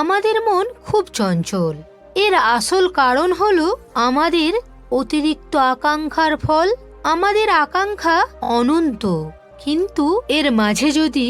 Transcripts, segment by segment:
আমাদের মন খুব চঞ্চল। এর আসল কারণ হল আমাদের অতিরিক্ত আকাঙ্ক্ষার ফল, আমাদের আকাঙ্ক্ষা অনন্ত। কিন্তু এর মাঝে যদি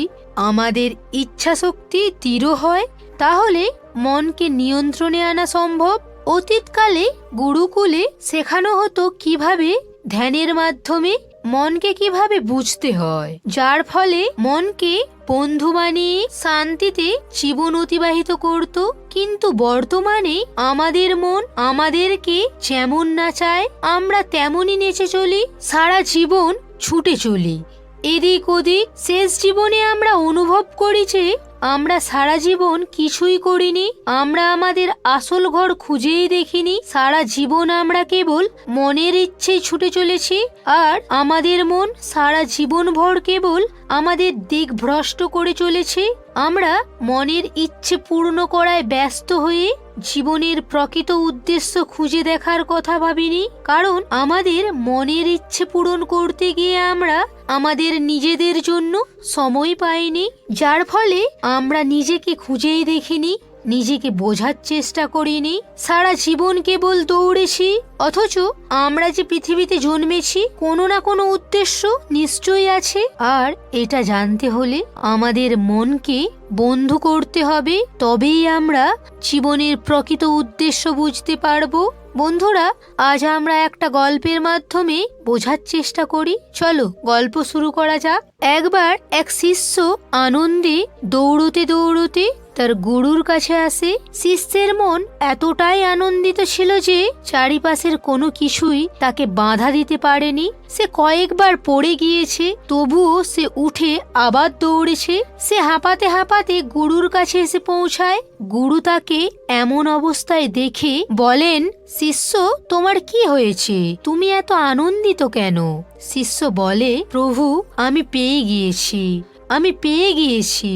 আমাদের ইচ্ছা শক্তি দৃঢ় হয়, তাহলে মনকে নিয়ন্ত্রণে আনা সম্ভব। অতীতকালে গুরুকুলে শেখানো হতো কীভাবে ধ্যানের মাধ্যমে মনকে কীভাবে বুঝতে হয়। যার ফলে মনকে বন্ধু বানিয়ে শান্তিতে জীবন অতিবাহিত করত, কিন্তু বর্তমানে আমাদের মন আমাদেরকে যেমন না চায়, আমরা তেমনই নেচে চলি, সারা জীবন ছুটে চলি। এদিক ওদিক শেষ জীবনে আমরা অনুভব করি যে আমরা সারা জীবন কিছুই করিনি, আমরা আমাদের আসল ঘর খুঁজেই দেখিনি, সারা জীবন আমরা কেবল মনের ইচ্ছেই ছুটে চলেছি, আর আমাদের মন সারা জীবন ভর কেবল আমাদের দিক ভ্রষ্ট করে চলেছে, আমরা মনের ইচ্ছে পূর্ণ করায় ব্যস্ত হয়ে জীবনের প্রকৃত উদ্দেশ্য খুঁজে দেখার কথা ভাবিনি, কারণ আমাদের মনের ইচ্ছে পূরণ করতে গিয়ে আমরা আমাদের নিজেদের জন্য সময় পাইনি যার ফলে আমরা নিজেকে খুঁজেই দেখিনি। নিজেকে বোঝার চেষ্টা করিনি। সারা জীবন কেবল দৌড়েছি, অথচ আমরা যে পৃথিবীতে জন্মেছি, কোনো না কোনো উদ্দেশ্য নিশ্চয়ই আছে। আর এটা জানতে হলে আমাদের মনকে বন্ধু করতে হবে, তবেই আমরা জীবনের প্রকৃত উদ্দেশ্য বুঝতে পারব। বন্ধুরা, আজ আমরা একটা গল্পের মাধ্যমে বোঝার চেষ্টা করি। চলো, গল্প শুরু করা যাক। একবার এক শিষ্য আনন্দে দৌড়তে দৌড়তে তার গুরুর কাছে আসে, শিষ্যের মন এতটাই আনন্দিত ছিল যে চারিপাশের কোনো কিছুই তাকে বাধা দিতে পারেনি। সে কয়েকবার পড়ে গিয়েছে, তবুও সে উঠে আবার দৌড়েছে। সে হাঁপাতে হাঁপাতে গুরুর কাছে এসে পৌঁছায়। গুরু তাকে এমন অবস্থায় দেখে বলেন, শিষ্য, তোমার কি হয়েছে? তুমি এত আনন্দিত কেন? শিষ্য বলে, প্রভু, আমি পেয়ে গিয়েছি, আমি পেয়ে গিয়েছি।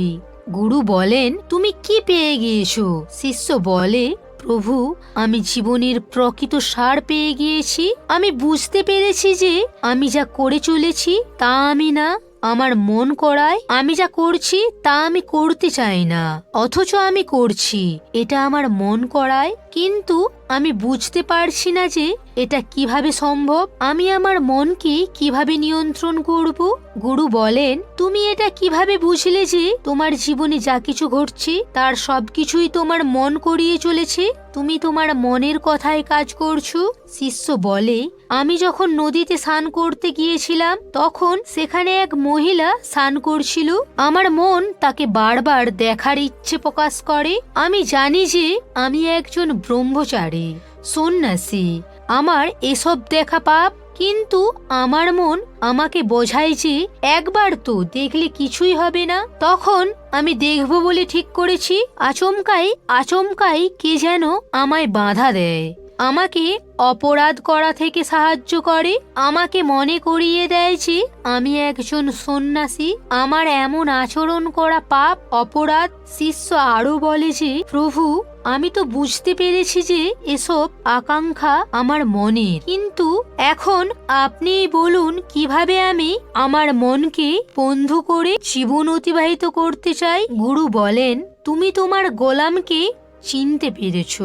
গুরু বলেন, তুমি কি পেয়ে গিয়েছো? শিষ্য বলে, প্রভু, আমি জীবনের প্রকৃত সার পেয়ে গিয়েছি। আমি বুঝতে পেরেছি যে আমি যা করে চলেছি তা আমি না। আমার মন করায় আমি যা করছি তা আমি করতে চাই না। অথচ আমি করছি। এটা আমার মন করায় কিন্তু আমি বুঝতে পারছি না যে এটা কীভাবে সম্ভব। আমি আমার মনকে কীভাবে নিয়ন্ত্রণ করব? গুরু বলেন, তুমি এটা কীভাবে বুঝলে যে তোমার জীবনে যা কিছু ঘটছে, তার সবকিছুই তোমার মন করিয়ে চলেছে? তুমি তোমার মনের কথায় কাজ করছ? শিষ্য বলে, আমি যখন নদীতে স্নান করতে গিয়েছিলাম, তখন সেখানে এক মহিলা স্নান করছিল। আমার মন তাকে বারবার দেখার ইচ্ছে প্রকাশ করে। আমি জানি যে আমি একজন ব্রহ্মচারী, সন্ন্যাসী, আমার এসব দেখা পাপ, কিন্তু আমার মন আমাকে বোঝায় যে একবার তো দেখলে কিছুই হবে না, তখন আমি দেখব বলে ঠিক করেছি, আচমকাই আচমকাই কে যেন আমায় বাধা দেয়। আমাকে অপরাধ করা থেকে সাহায্য করে। আমাকে মনে করিয়ে দেয় যে, আমি একজন সন্ন্যাসী। আমার এমন আচরণ করা পাপ, অপরাধ, শিষ্য আরও বলে যে, প্রভু, আমি তো বুঝতে পেরেছি যে, এসব আকাঙ্ক্ষা আমার মনের। কিন্তু এখন আপনি বলুন, কীভাবে আমি আমার মনকে বন্ধু করে জীবন অতিবাহিত করতে চাই? গুরু বলেন, তুমি তোমার গোলামকে চিনতে পেরেছ।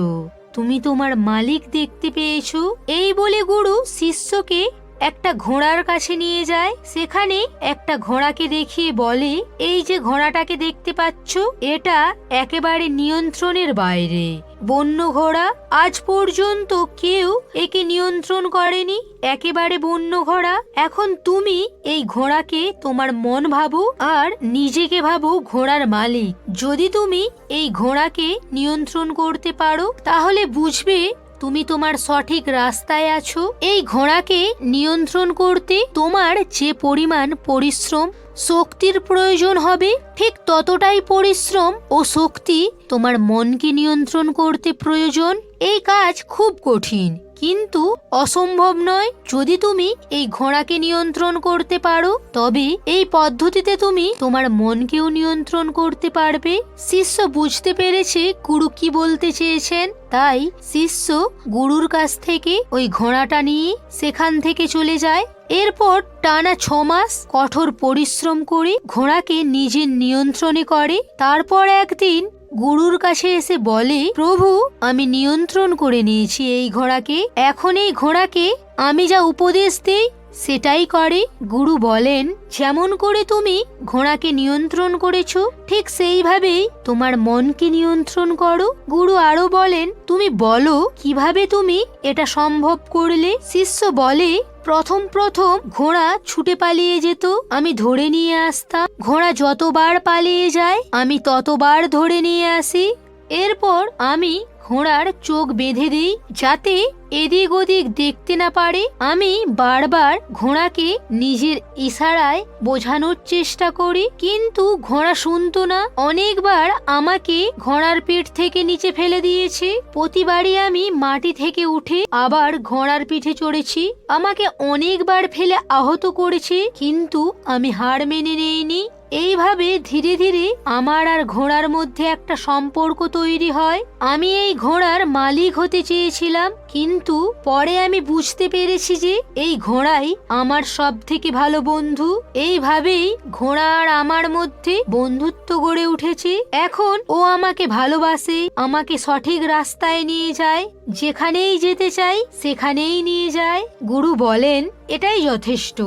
তুমি তোমার মালিক দেখতে পেয়েছ? এই বলে গুরু শিষ্যকে একটা ঘোড়ার কাছে নিয়ে যায়। সেখানে একটা ঘোড়াকে দেখিয়ে বলে, এই যে ঘোড়াটাকে দেখতে পাচ্ছ, এটা একেবারে নিয়ন্ত্রণের বাইরে। বন্য ঘোড়া, আজ পর্যন্ত কেউ একে নিয়ন্ত্রণ করেনি। একেবারে বন্য ঘোড়া, এখন তুমি এই ঘোড়াকে তোমার মন ভাবো আর নিজেকে ভাবো ঘোড়ার মালিক। যদি তুমি এই ঘোড়াকে নিয়ন্ত্রণ করতে পারো, তাহলে বুঝবে তুমি তোমার সঠিক রাস্তায় আছো। এই ঘোড়াকে নিয়ন্ত্রণ করতে তোমার যে পরিমাণ পরিশ্রম, শক্তির প্রয়োজন হবে, ঠিক ততটাই পরিশ্রম ও শক্তি তোমার মনকে নিয়ন্ত্রণ করতে প্রয়োজন। এই কাজ খুব কঠিন। কিন্তু অসম্ভব নয়, যদি তুমি এই ঘোড়াকে নিয়ন্ত্রণ করতে পারো, তবে এই পদ্ধতিতে তুমি তোমার মনকেও নিয়ন্ত্রণ করতে পারবে। শিষ্য বুঝতে পেরেছে গুরু কি বলতে চেয়েছেন, তাই শিষ্য গুরুর কাছ থেকে ওই ঘোড়াটা নিয়ে সেখান থেকে চলে যায়। এরপর টানা ছ মাস কঠোর পরিশ্রম করে ঘোড়াকে নিজের নিয়ন্ত্রণে করে। তারপর একদিন গুরুর কাছে এসে বলে, প্রভু, আমি নিয়ন্ত্রণ করে নিয়েছি এই ঘোড়াকে। এখন এই ঘোড়াকে আমি যা উপদেশ দিই, সেটাই করে। গুরু বলেন, যেমন করে তুমি ঘোড়াকে নিয়ন্ত্রণ করেছ, ঠিক সেইভাবেই তোমার মনকে নিয়ন্ত্রণ করো। গুরু আরও বলেন, তুমি বলো, কীভাবে তুমি এটা সম্ভব করলে? শিষ্য বলে প্রথম প্রথম ঘোড়া ছুটে পালিয়ে যেত, আমি ধরে নিয়ে আসতাম। ঘোড়া যতবার পালিয়ে যায়, আমি ততবার ধরে নিয়ে আসি। এরপর আমি ঘোড়ার চোখ বেঁধে দিই যাতে এদিক ওদিক দেখতে না পারে। আমি বারবার ঘোড়াকে নিজের ইশারায় বোঝানোর চেষ্টা করি, কিন্তু ঘোড়া শুনতো না। অনেকবার আমাকে ঘোড়ার পিঠ থেকে নিচে ফেলে দিয়েছে। প্রতিবারই আমি মাটি থেকে উঠে আবার ঘোড়ার পিঠে চড়েছি। আমাকে অনেকবার ফেলে আহত করেছে, কিন্তু আমি হার মেনে নেইনি। এইভাবে ধীরে ধীরে আমার আর ঘোড়ার মধ্যে একটা সম্পর্ক তৈরি হয়। আমি এই ঘোড়ার মালিক হতে চেয়েছিলাম, কিন্তু পরে আমি বুঝতে পেরেছি যে এই ঘোড়াই আমার সব থেকে ভালো বন্ধু। এইভাবেই ঘোড়া আর আমার মধ্যে বন্ধুত্ব গড়ে উঠেছে। এখন ও আমাকে ভালোবাসে, আমাকে সঠিক রাস্তায় নিয়ে যায়, যেখানেই যেতে চাই সেখানেই নিয়ে যায়। গুরু বলেন, এটাই যথেষ্ট।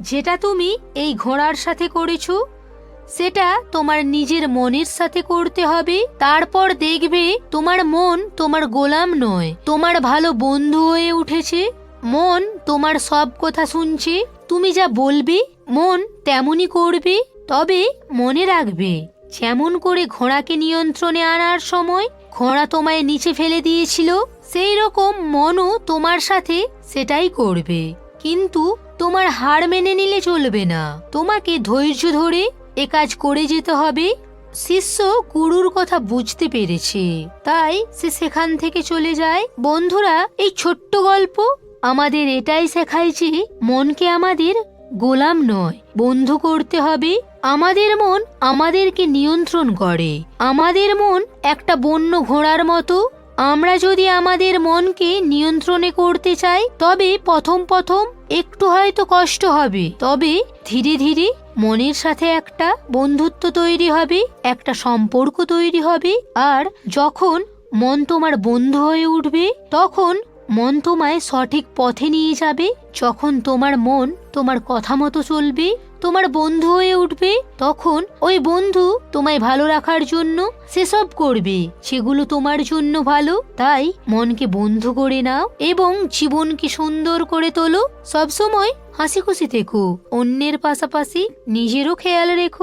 যেটা তুমি এই ঘোড়ার সাথে করেছ, সেটা তোমার নিজের মনের সাথে করতে হবে। তারপর দেখবে তোমার মন তোমার গোলাম নয়, তোমার ভালো বন্ধু হয়ে উঠেছে। মন তোমার সব কথা শুনছে। তুমি যা বলবে, মন তেমনই করবে, তবে মনে রাখবে, যেমন করে ঘোড়াকে নিয়ন্ত্রণে আনার সময় ঘোড়া তোমায় নিচে ফেলে দিয়েছিল, সেই রকম মনও তোমার সাথে সেটাই করবে। কিন্তু তোমার হার মেনে নিলে চলবে না। তোমাকে ধৈর্য ধরে এ কাজ করে যেতে হবে। শিষ্য গুরুর কথা বুঝতে পেরেছে। তাই সে সেখান থেকে চলে যায়। বন্ধুরা, এই ছোট্ট গল্প আমাদের এটাই শেখায় যে মনকে আমাদের গোলাম নয়, বন্ধু করতে হবে। আমাদের মন আমাদেরকে নিয়ন্ত্রণ করে। আমাদের মন একটা বন্য ঘোড়ার মতো। আমরা যদি আমাদের মনকে নিয়ন্ত্রণে করতে চাই, তবে প্রথম প্রথম একটু হয়তো কষ্ট হবে। তবে ধীরে ধীরে মনের সাথে একটা বন্ধুত্ব তৈরি হবে, একটা সম্পর্ক তৈরি হবে, আর যখন মন তোমার বন্ধু হয়ে উঠবে, তখন মন তোমায় সঠিক পথে নিয়ে যাবে, যখন তোমার মন তোমার কথা মতো চলবে তোমার বন্ধু হয়ে উঠবে, তখন ওই বন্ধু তোমায় ভালো রাখার জন্য সেসব করবে। সেগুলো তোমার জন্য ভালো, তাই মনকে বন্ধু করে নাও এবং জীবনকে সুন্দর করে তোলো। সবসময় হাসি খুশি থেকো। অন্যের পাশাপাশি নিজেরও খেয়াল রেখো।